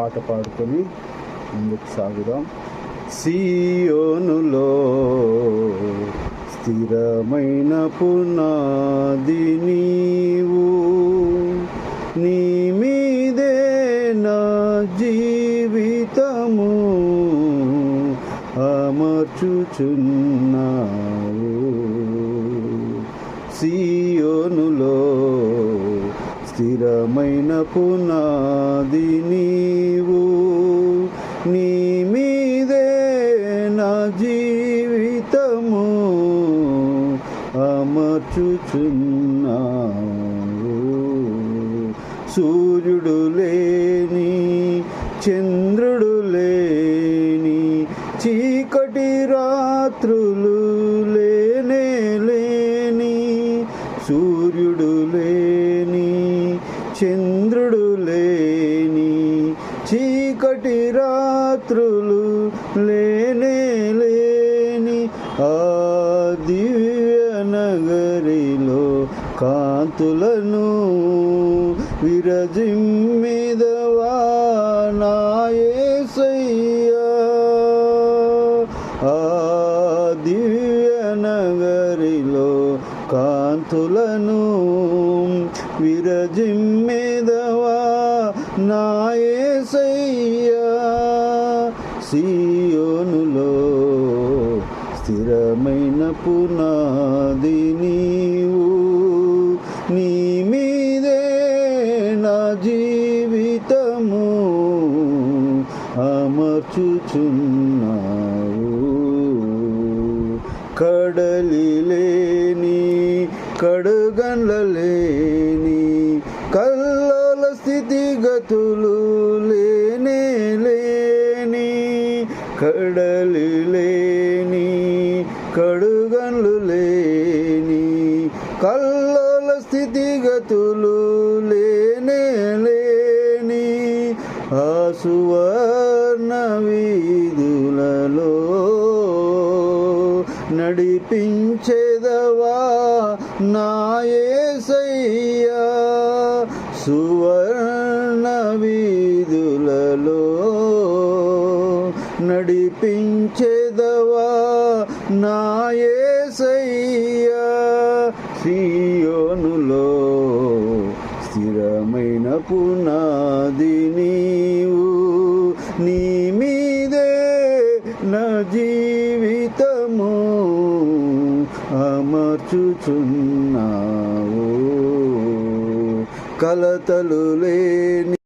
పాట పాడుకొని ముందుకు సాగుదాం. సియోనులో స్థిరమైన పునాది నీవు నీ మీదే నా జీవితము అమర్చుచున్నావు. సియోనులో స్థిరమైన పునాది నీవు నీ మీదే నా జీవితము అమర్చుచున్నావు. సూర్యుడు లేని చంద్రుడు లేని చీకటి రాత్రులు లేనే లేని సూర్యుడు లేని చంద్రుడు లేని చీకటి రాత్రులు లేనే లేని ఆ దివ్య నగరిలో కాంతులను విరజిమ్మిదవా నాయసయ్యా. ఆ దివ్య కాంతులను విరజిమ్మెదవా నాయసయ్యా సియోనులో స్థిరమైన పునాది నీవు నీ మీదే నా జీవితము అమర్చుచున్నావు. కడలిలేని లేని కల్లోల స్థితిగతులు లేనే లేని కడలిలేని కడుగన్లు లేని కల్లోల స్థితిగతులు లేనే లేని ఆసువర్ణ వీధులలో నడిపించేదవా నాయసయ్యా సువర్ణ వీధులలో నడిపించేదవా నాయసయ్యా సియోనులో స్థిరమైన పునాది నీవు నీ మీదే నా జీ అమర్చుచున్నావు. కలతలు లేని